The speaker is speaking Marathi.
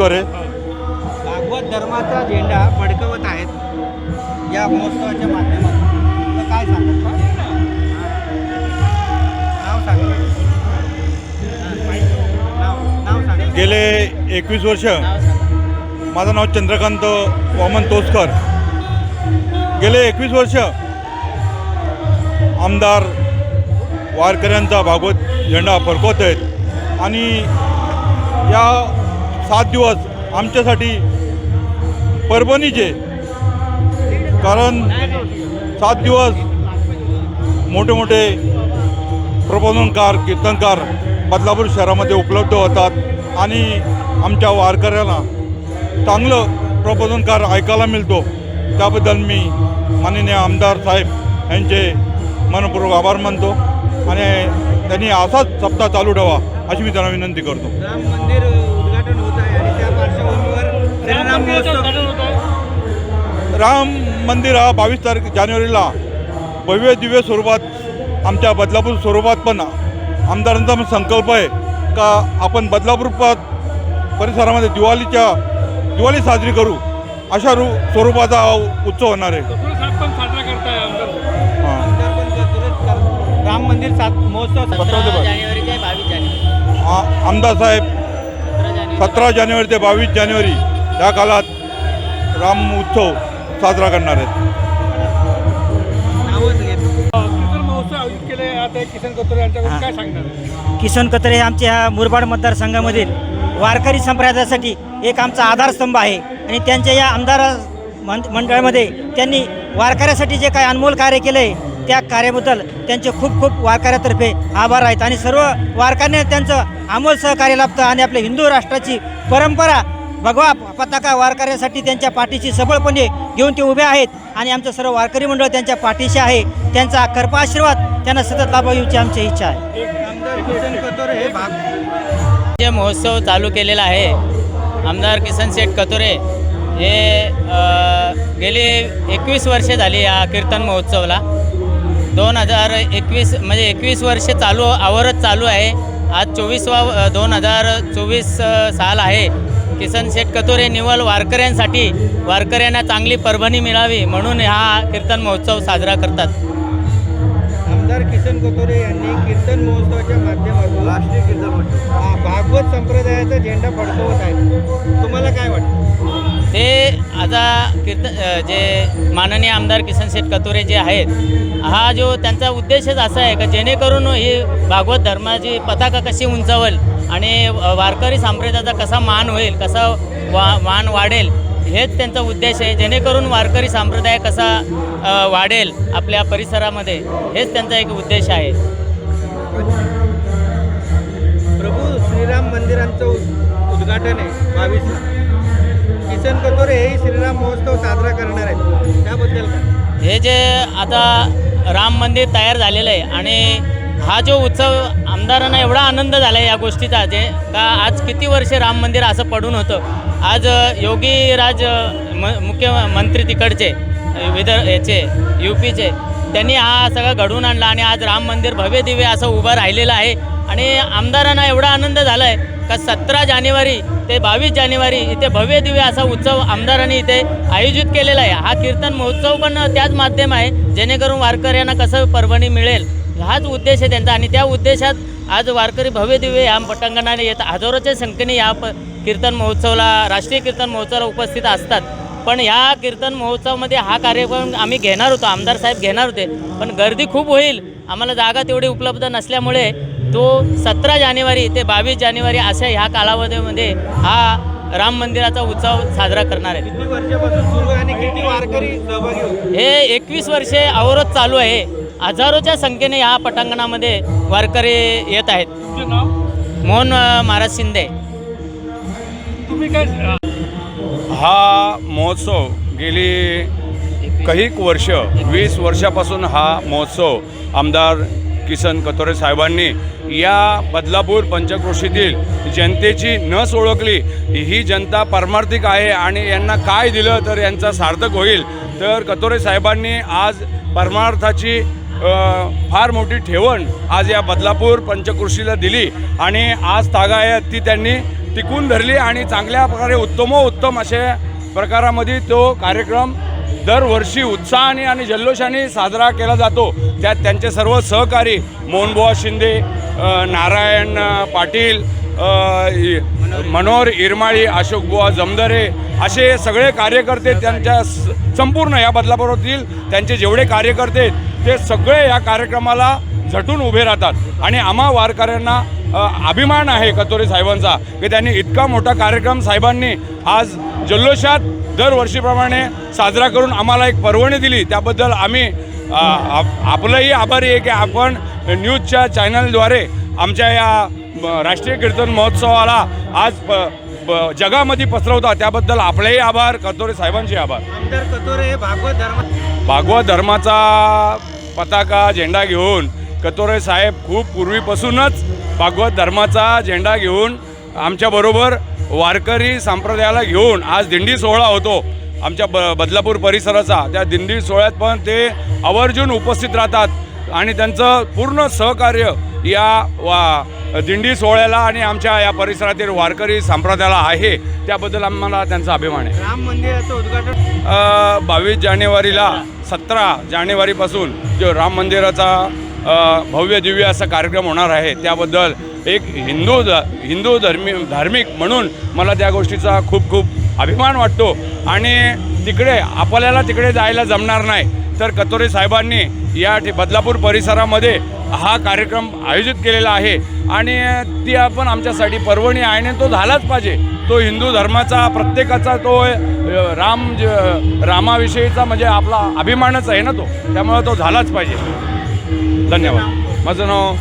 करे. भागवत धर्माचा झेंडा फडकवत आहेत या महोत्सवाच्या माध्यमातून. तर काय सांगत नाव सांगा. नाव नाव सांगा. गेले एकवीस वर्ष. नाव सांगा. माझं नाव चंद्रकांत वामन तोसकर. गेले एकवीस वर्ष. आमदार वारकऱ्यांचा भागवत झेंडा फडकवत आहेत. आणि या सात दिवस आमच्यासाठी परभणीचे. कारण सात दिवस मोठे मोठे प्रबोधनकार कीर्तनकार बदलापूर शहरामध्ये उपलब्ध होतात आणि आमच्या वारकऱ्याला चांगलं प्रबोधनकार ऐकायला मिळतो. त्याबद्दल मी माननीय आमदार साहेब यांचे मनपूर्वक आभार मानतो आणि त्यांनी असाच सप्ताह चालू ठेवा अशी मी त्यांना विनंती करतो. श्रीराम महोत्सव. राम मंदिर हा बावीस तारीख जानेवारीला भव्य दिव्य स्वरूपात आमच्या बदलापूर स्वरूपात पण आमदारांचा पण संकल्प आहे का आपण बदलापूर परिसरामध्ये दिवाळीच्या दिवाळी साजरी करू अशा रू स्वरूपाचा हा उत्सव होणार आहे. हां. राम मंदिर सात महोत्सव पत्राचं बघ. जानेवारी ते बावीस जानेवारी. आ- आमदार साहेब सतरा जानेवारी ते बावीस जानेवारी. या काळात राम उत्सव साजरा करणार आहेत. किसन किसन कतोरे यांच्याकडून काय सांगणार किसन कतरे हे आमच्या ह्या मुरबाड मतदारसंघामधील वारकरी संप्रदायासाठी एक आमचा आधारस्तंभ आहे. आणि त्यांच्या या आमदार मंडळामध्ये त्यांनी वारकऱ्यासाठी जे काय अनमोल कार्य केलं आहे त्या कार्याबद्दल त्यांचे खूप खूप वारकऱ्यातर्फे आभार आहेत. आणि सर्व वारकऱ्यांना त्यांचं अमोल सहकार्य लाभतं. आणि आपल्या हिंदू राष्ट्राची परंपरा भगवा पताका वारकऱ्यासाठी त्यांच्या पाठीशी सबळपणे घेऊन ते उभे आहेत आणि आमचं सर्व वारकरी मंडळ त्यांच्या पाठीशी आहे. त्यांचा कृपा आशीर्वाद त्यांना सतत लाभावीची आमची इच्छा आहे. आमदार किसन कतोरे हे जे महोत्सव चालू केलेला आहे. आमदार किसन शेठ कतोरे हे गेली एकवीस वर्षे झाली या कीर्तन महोत्सवला. दोन हजार एकवीस म्हणजे एकवीस वर्षे चालू आवरत चालू आहे. आज चोवीसवा दोन हजार चोवीस साल आहे. किसन शेठ कतोरे निवल वारकऱ्यांसाठी वारकऱ्यांना चांगली परभणी मिळावी म्हणून हा कीर्तन महोत्सव साजरा करतात. आमदार किसन कतोरे यांनी कीर्तन महोत्सवाच्या माध्यमातून राष्ट्रीय कीर्तन हा भागवत संप्रदायाचा झेंडा फडकवत आहे तुम्हाला काय वाटतं? ते आता कीर्तन जे माननीय आमदार किसन शेठ कतोरे जे आहेत हा जो त्यांचा उद्देशच असा आहे का जेणेकरून ही भागवत धर्माची पताका कशी उंचावल आणि वारकरी संप्रदायाचा कसा मान होईल कसा वा मान वाढेल हेच त्यांचा उद्देश आहे. जेणेकरून वारकरी संप्रदाय कसा वाढेल आपल्या परिसरामध्ये हेच त्यांचा एक उद्देश आहे. प्रभू श्रीराम मंदिरांचं उद- उद्घाटन आहे बावीस किसन कतोरे हेही श्रीराम महोत्सव साजरा करणार आहेत त्याबद्दल काय? हे जे आता राम मंदिर तयार झालेलं आहे आणि हा जो उत्सव आमदारांना एवढा आनंद झाला आहे या गोष्टीचा जे का आज किती वर्षे राम मंदिर असं पडून होतं. आज योगी योगीराज म मुख्यमंत्री तिकडचे विदर्भ याचे यू पीचे त्यांनी हा सगळं घडवून आणला आणि आज राम मंदिर भव्य दिव्य असं उभं राहिलेलं आहे. आणि आमदारांना एवढा आनंद झाला आहे का सतरा जानेवारी ते बावीस जानेवारी इथे भव्य दिव्य असा उत्सव आमदारांनी इथे आयोजित केलेला आहे. हा कीर्तन महोत्सव पण त्याच माध्यम आहे जेणेकरून वारकऱ्यांना कसं परभणी मिळेल? हाच उद्देश आहे त्यांचा. आणि त्या उद्देशात आज वारकरी भव्य दिव्य या पटांगणाने येत हजारोच्या संख्येने या प कीर्तन महोत्सवाला राष्ट्रीय कीर्तन महोत्सवाला उपस्थित असतात. पण ह्या कीर्तन महोत्सवामध्ये हा कार्यक्रम आम्ही घेणार होतो आमदार साहेब घेणार होते. पण गर्दी खूप होईल. आम्हाला जागा तेवढी उपलब्ध नसल्यामुळे तो सतरा जानेवारी ते बावीस जानेवारी अशा ह्या कालावधीमध्ये हा राम मंदिराचा उत्सव साजरा करणार आहे. किती वर्षापासून सुरू आहे आणि किती वारकरी सहभागी होते हे एकवीस वर्षे अवरोध चालू आहे. हजारोच्या संख्येने ह्या पटांगणामध्ये वारकरी येत आहेत. तुमचं नाव? मोहन महाराज शिंदे. तुम्ही काय अ, हा महोत्सव गेली काही वर्ष? वीस वर्षापासून हा महोत्सव आमदार किसन कथोरे साहेबांनी या बदलापूर पंचक्रोशीतील जनतेची नस ओळखली. ही जनता परमार्थिक आहे आणि यांना काय दिलं तर यांचा सार्थक होईल. तर कथोरे साहेबांनी आज परमार्थाची फार मोठी ठेवण आज या बदलापूर पंचकृषीला दिली आणि आज तागायत ती त्यांनी टिकून धरली आणि चांगल्या प्रकारे उत्तमोत्तम अशा प्रकारामध्ये तो कार्यक्रम दरवर्षी उत्साहाने आणि जल्लोषाने साजरा केला जातो. त्यात त्यांचे सर्व सहकारी मोहनबुवा शिंदे नारायण पाटील मनोहर इरमाळी अशोकबुवा जमदरे असे सगळे कार्यकर्ते त्यांच्या स- संपूर्ण या बदलापूरातील त्यांचे जेवढे कार्यकर्ते ते सगळे या कार्यक्रमाला झटून उभे राहतात. आणि आम्हा वारकऱ्यांना अभिमान आहे कतोरे साहेबांचा की त्यांनी इतका मोठा कार्यक्रम साहेबांनी आज जल्लोषात दरवर्षीप्रमाणे साजरा करून आम्हाला एक पर्वणी दिली. त्याबद्दल आम्ही आपलंही आभारी आहे की आपण न्यूजच्या चॅनलद्वारे आमच्या या राष्ट्रीय कीर्तन महोत्सवाला आज प जगामध्ये पसरवता. त्याबद्दल आपलेही आभार कतोरे साहेबांचे आभार. आमदार कतोरे भागवत धर्म भागवत धर्माचा पताका झेंडा घेऊन कतोरे साहेब खूप पूर्वीपासूनच भागवत धर्माचा झेंडा घेऊन आमच्याबरोबर वारकरी संप्रदायाला घेऊन आज दिंडी सोहळा होतो. आमच्या ब बदलापूर परिसराचा. त्या दिंडी सोहळ्यात पण ते आवर्जून उपस्थित राहतात आणि त्यांचं पूर्ण सहकार्य या वा दिंडी सोहळ्याला आणि आमच्या या परिसरातील वारकरी संप्रदायाला आहे. त्याबद्दल आम्हाला त्यांचा अभिमान आहे. राम मंदिराचं उद्घाटन बावीस जानेवारीला सतरा जानेवारीपासून जो राम मंदिराचा भव्य दिव्य असा कार्यक्रम होणार आहे. त्याबद्दल एक हिंदू ध हिंदू धर्मी धार्मिक म्हणून मला त्या गोष्टीचा खूप खूप अभिमान वाटतो. आणि तिकडे आपल्याला तिकडे जायला जमणार नाही. तर कतोरे साहेबांनी या बदलापूर परिसरामध्ये हा कार्यक्रम आयोजित केलेला आहे. आणि ती आपण आमच्यासाठी पर्वणी आहे आणि तो झालाच पाहिजे. तो हिंदू धर्माचा प्रत्येकाचा तो राम ज- रामाविषयीचा म्हणजे आपला अभिमानच आहे ना तो. त्यामुळे तो झालाच पाहिजे. धन्यवाद. माझं नाव